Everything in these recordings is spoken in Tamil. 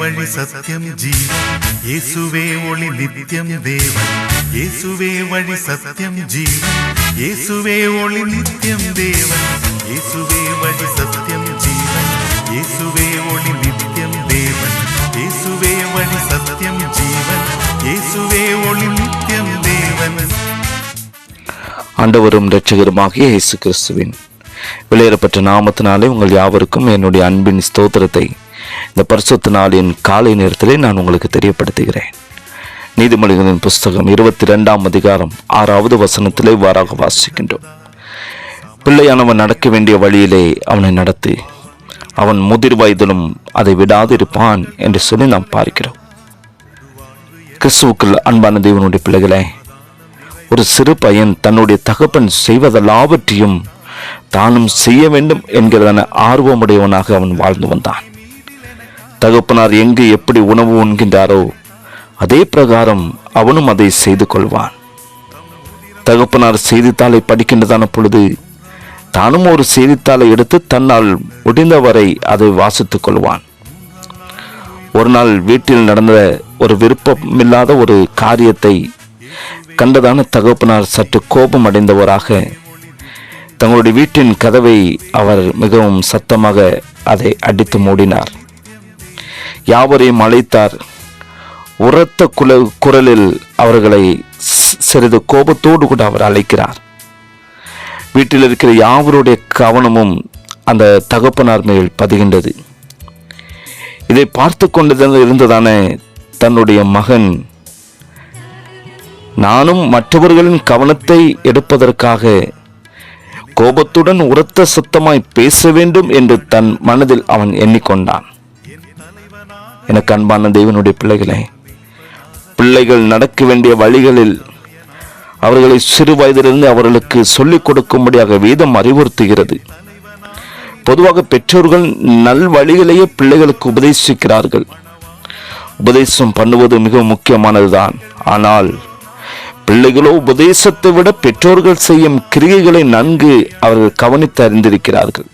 வழி சத்தியம் ஜீவன் இயேசுவே ஒளி நித்தியம் தேவன். இயேசுவே வழி சத்தியம் ஜீவன் இயேசுவே ஒளி நித்தியம் தேவன். இயேசுவே வழி சத்தியம் ஜீவன் இயேசுவே ஒளி நித்தியம் தேவன். இயேசுவே வழி சத்தியம் ஜீவன். இயேசுவே ஒளி நித்தியம் தேவன். ஆண்டவரும் இரட்சகருமாகிய இயேசு கிறிஸ்துவின். வெளியேறப்பட்ட நாமத்தினாலே உங்கள் யாவருக்கும் என்னுடைய அன்பின் ஸ்தோத்திரத்தை இந்த பரிசுத்த நாளின் காலை நேரத்திலே நான் உங்களுக்கு தெரியப்படுத்துகிறேன். நீதிமொழிகளின் புஸ்தகம் இருபத்தி ரெண்டாம் அதிகாரம் ஆறாவது வசனத்திலே இவ்வாறாக வாசிக்கின்றோம். பிள்ளையானவன் நடக்க வேண்டிய வழியிலே அவனை நடத்தி. அவன் முதிர் வயதிலும் அதை விடாதிருப்பான் என்று சொல்லி நாம் பார்க்கிறோம். கிறிஸ்துவுக்குள் அன்பான தேவனுடைய பிள்ளைகளே ஒரு சிறு பையன் தன்னுடைய தகப்பன் செய்வதெல்லாவற்றையும் தானும் செய்ய வேண்டும் என்கிறதான ஆர்வமுடையவனாக அவன் வாழ்ந்து வந்தான். தகப்பனார் எங்கு எப்படி உணவு உண்கின்றாரோ அதே பிரகாரம் அவனும் அதை செய்து கொள்வான் தகப்பனார் செய்தித்தாளை படிக்கின்றதான பொழுது தானும் ஒரு செய்தித்தாளை எடுத்து தன்னால் முடிந்தவரை அதை வாசித்துக் கொள்வான் ஒரு நாள் வீட்டில் நடந்த ஒரு விருப்பமில்லாத ஒரு காரியத்தை கண்டதான தகப்பனார் சற்று கோபம் அடைந்தவராக தங்களுடைய வீட்டின் கதவை அவர் மிகவும் சத்தமாக அதை அடித்து மூடினார். யாவரையும் அழைத்தார். உரத்த குல குரலில் அவர்களை சிறிது கோபத்தோடு கூட அவர் அழைக்கிறார். வீட்டில் இருக்கிற யாவருடைய கவனமும் அந்த தகப்பனார் மேல் பதிகின்றது. இதை பார்த்து கொண்டு இருந்ததான தன்னுடைய மகன் நானும் மற்றவர்களின் கவனத்தை எடுப்பதற்காக கோபத்துடன் உரத்த சத்தமாய் பேச வேண்டும் என்று தன் மனதில் அவன் எண்ணிக்கொண்டான். எனக்கு அன்பான தெய்வனுடைய பிள்ளைகளே பிள்ளைகள் நடக்க வேண்டிய வழிகளில் அவர்களை சிறு வயதிலிருந்து அவர்களுக்கு சொல்லிக் கொடுக்கும்படியாக வேதம் அறிவுறுத்துகிறது. பொதுவாக பெற்றோர்கள் நல் வழிகளையே பிள்ளைகளுக்கு உபதேசிக்கிறார்கள். உபதேசம் பண்ணுவது மிக முக்கியமானதுதான். ஆனால் பிள்ளைகளோ உபதேசத்தை விட பெற்றோர்கள் செய்யும் கிரியைகளை நன்கு அவர்கள் கவனித்து அறிந்திருக்கிறார்கள்.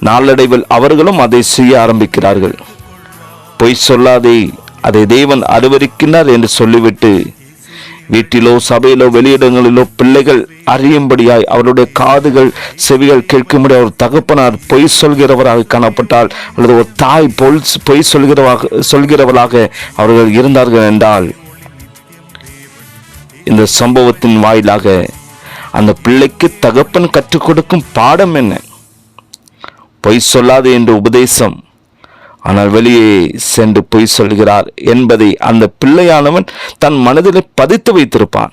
நாளடைவில் அவர்களும் அதை செய்ய ஆரம்பிக்கிறார்கள். பொய் சொல்லாதே அதை தேவன் அருவருக்கின்றார் என்று சொல்லிவிட்டு வீட்டிலோ சபையிலோ வெளியிடங்களிலோ பிள்ளைகள் அறியும்படியாய் அவருடைய காதுகள் செவிகள் கேட்கும்படி அவர் தகப்பனார் பொய் சொல்கிறவராக காணப்பட்டால் அல்லது ஒரு தாய் பொல் பொய் சொல்கிறவாக சொல்கிறவராக அவர்கள் இருந்தார்கள் என்றால் இந்த சம்பவத்தின் வாயிலாக அந்த பிள்ளைக்கு தகப்பன் கற்றுக் கொடுக்கும் பாடம் என்ன? பொய் சொல்லாது என்று உபதேசம் ஆனால் வெளியே சென்று பொய் சொல்கிறார் என்பதை அந்த பிள்ளையானவன் தன் மனதில் பதித்து வைத்திருப்பான்.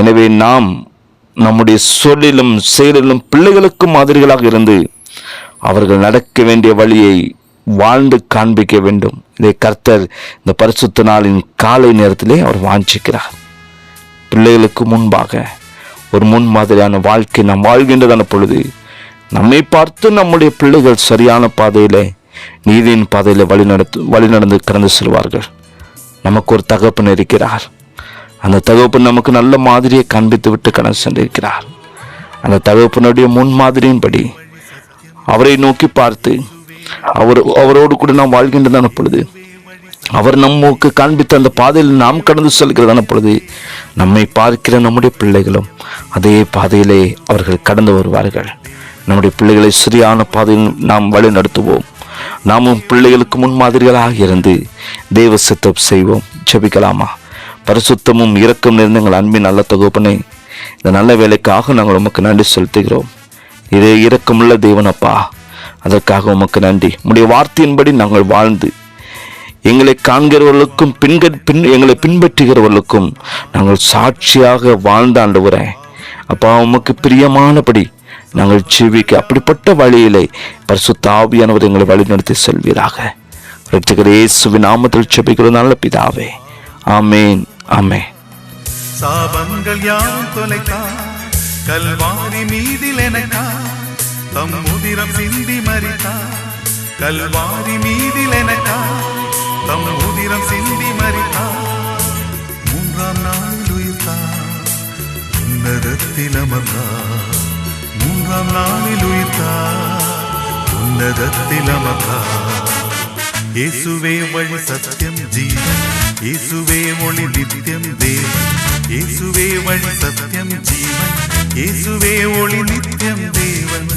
எனவே நாம் நம்முடைய சொல்லிலும் செயலிலும் பிள்ளைகளுக்கு மாதிரிகளாக இருந்து அவர்கள் நடக்க வேண்டிய வழியை வாழ்ந்து காண்பிக்க வேண்டும். இதை கர்த்தர் இந்த பரிசுத்த நாளின் காலை நேரத்திலே அவர் வாஞ்சிக்கிறார். பிள்ளைகளுக்கு முன்பாக ஒரு முன் மாதிரியான வாழ்க்கை நாம் வாழ்கின்றதான பொழுது நம்மை பார்த்து நம்முடைய பிள்ளைகள் சரியான பாதையிலே நீதியின் பாதையில் வழி நடத்து வழி நடந்து கடந்து செல்வார்கள். நமக்கு ஒரு தகப்பன் இருக்கிறார். அந்த தகப்பன் நமக்கு நல்ல மாதிரியை காண்பித்து விட்டு கடந்து சென்றிருக்கிறார். அந்த தகப்பனுடைய முன்மாதிரியின்படி அவரை நோக்கி பார்த்து அவர் அவரோடு கூட நாம் வாழ்கின்றதான பொழுது அவர் நமக்கு காண்பித்த அந்த பாதையில் நாம் கடந்து செல்கிறதான பொழுது நம்மை பார்க்கிற நம்முடைய பிள்ளைகளும் அதே பாதையிலே அவர்கள் கடந்து வருவார்கள். நம்முடைய பிள்ளைகளை சரியான பாதையில் நாம் வழி நடத்துவோம். நாமும் பிள்ளைகளுக்கு முன்மாதிரிகளாக இருந்து தெய்வ சித்தம் செய்வோம். ஜபிக்கலாமா? பரிசுத்தமும் இரக்கம் நிறைந்த எங்கள் அன்பின் நல்ல தொகுப்பனை இந்த நல்ல வேலைக்காக நாங்கள் உமக்கு நன்றி செலுத்துகிறோம். இதே இரக்கமுள்ள தேவனப்பா அதற்காக உமக்கு நன்றி. உடைய வார்த்தையின்படி நாங்கள் வாழ்ந்து எங்களை காண்கிறவர்களுக்கும் பின்க பின் எங்களை பின்பற்றுகிறவர்களுக்கும் நாங்கள் சாட்சியாக வாழ்ந்த வரேன் அப்பா உமக்கு பிரியமானபடி நாங்கள் ஜீவிக்க அப்படிப்பட்ட வழியிலே பரிசுத்த ஆவியானவர் எங்களை வழிநடத்தி செல்வீராக. ரட்சகர் இயேசுவின் நாமத்தில் செபிக்கிற நல்ல பிதாவே. ஆமேன் ஆமே சாபங்கள் யாவும் தொலைத்தான் கல்வாரி மீதில் எனக்கா தம் உதிரம் சிந்தி மறித்தா கல்வாரி மீதில் எனக்கா தம் உதிரம் சிந்தி மறித்தா மூன்றாம் நாள் உயிர்த்தா உன்னதத்தில் அமர்ந்தா மூன்றாம் நாளில் உயிர்த்தார் உன்னதத்தில் அமர்ந்தார் இயேசுவே வழி சத்தியம் ஜீவன் இயேசுவே ஒளி நித்தியம் தேவன் இயேசுவே வழி சத்தியம் ஜீவன் இயேசுவே ஒளி நித்தியம் தேவன்